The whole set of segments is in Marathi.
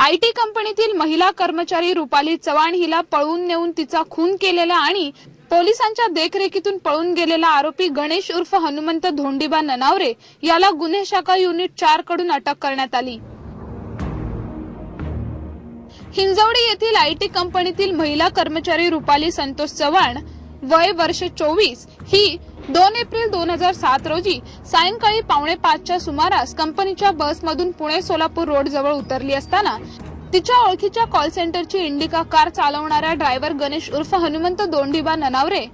आय टी कंपनीतील महिला कर्मचारी रुपाली चव्हाण हिला पळून नेऊन तिचा खून केलेला आणि पोलिसांच्या देखरेखीतून पळून गेलेला आरोपी गणेश उर्फ हनुमंत धोंडीबा ननावरे याला गुन्हे शाखा युनिट चारकडून अटक करण्यात आली. हिंजवडी येथील आयटी कंपनीतील महिला कर्मचारी रुपाली संतोष चव्हाण वय वर्ष चोवीस ही दोन एप्रिल दोन हजार सात रोजी सायंकाळी पावणे पाचच्या सुमारास कंपनीच्या बसमधून पुणे सोलापूर रोड जवळ उतरली असताना तिच्या ओळखीच्या कॉल सेंटरची इंडिका कार चालवणाऱ्या ड्रायव्हर गणेश उर्फ हनुमंत दोंडीबा ननावरे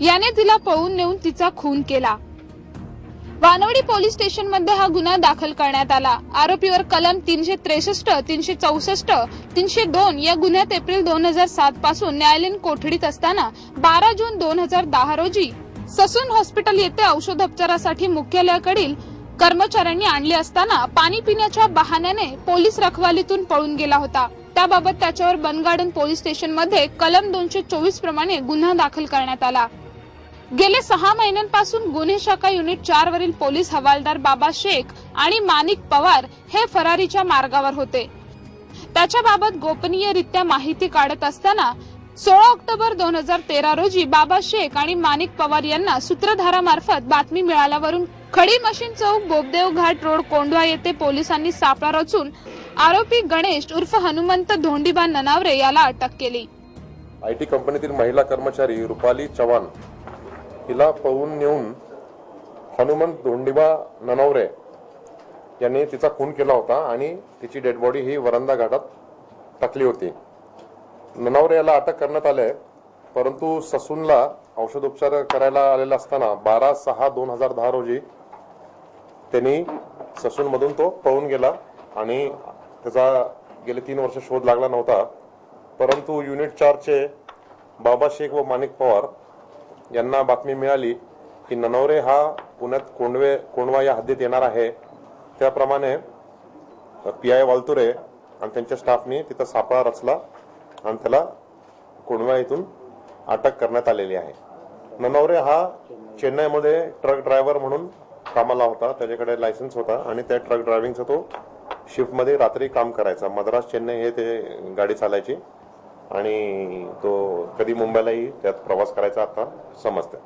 याने तिला पळून नेऊन तिचा खून केला. वानवडी पोलीस स्टेशनमध्ये हा गुन्हा दाखल करण्यात आला. आरोपीवर कलम तीनशे त्रेसष्ट तीनशे चौसष्ट तीनशे दोन या गुन्ह्यात एप्रिल दोन हजार सात पासून न्यायालयीन कोठडीत असताना बारा जून दोन हजार दहा रोजी ससून हॉस्पिटल येथे औषधोपचारासाठी मुख्यालयाकडील कर्मचाऱ्यांनी आणले असताना पाणी पिण्याच्या बहाण्याने पोलीस रखवालीतून पळून गेला होता. त्याबाबत त्याच्यावर बनगार्डन पोलीस स्टेशनमध्ये कलम दोनशे चोवीस प्रमाणे गुन्हा दाखल करण्यात आला. गेले सहा महिन्यांपासून गुन्हे शाखा युनिट चार वरील पोलीस हवालदार बाबा शेख आणि मानिक पवार हे फरारीच्या मार्गावर होते. त्याच्याबाबत गोपनीयरित्या माहिती काढत असताना सोळा ऑक्टोबर दोन हजार तेरा रोजी बाबा शेख आणि माणिक पवार यांना सूत्रधारामार्फत बातमी मिळाल्यावरून खडी मशीन चौक बोबदेव घाट रोड कोंढवा येथे पोलिसांनी सापळा रचून आरोपी गणेश उर्फ हनुमंत धोंडीबा ननावरे याला अटक केली. आय टी कंपनीतील महिला कर्मचारी रुपाली चव्हाण हिला पळवून नेऊन हनुमंत धोंडीबा ननवरे यांनी तिचा खून केला होता आणि तिची डेड बॉडी ही वरंदा घाटात टाकली होती. ननावरे याला अटक करण्यात आले परंतु ससूनला औषधोपचार करायला आलेला असताना बारा सहा दोन हजार दहा रोजी त्यांनी ससूनमधून तो पळून गेला आणि त्याचा गेले तीन वर्ष शोध लागला नव्हता. परंतु युनिट चारचे बाबा शेख व माणिक पवार यांना बातमी मिळाली की ननवरे हा पुण्यात कोंडवे कोंडवा या हद्दीत येणार आहे. त्याप्रमाणे पी आय वालतुरे आणि त्यांच्या स्टाफनी तिथं सापळा रचला. आणि त्याला कोंडवा इथून अटक करण्यात आलेली आहे. ननवरे हा चेन्नईमध्ये ट्रक ड्रायव्हर म्हणून कामाला होता. त्याच्याकडे लायसन्स होता आणि त्या ट्रक ड्रायव्हिंगचा तो शिफ्टमध्ये रात्री काम करायचा. मद्रास चेन्नई हे ते गाडी चालायची. आणि तो कधी मुंबईलाही त्यात प्रवास करायचा आता समजतं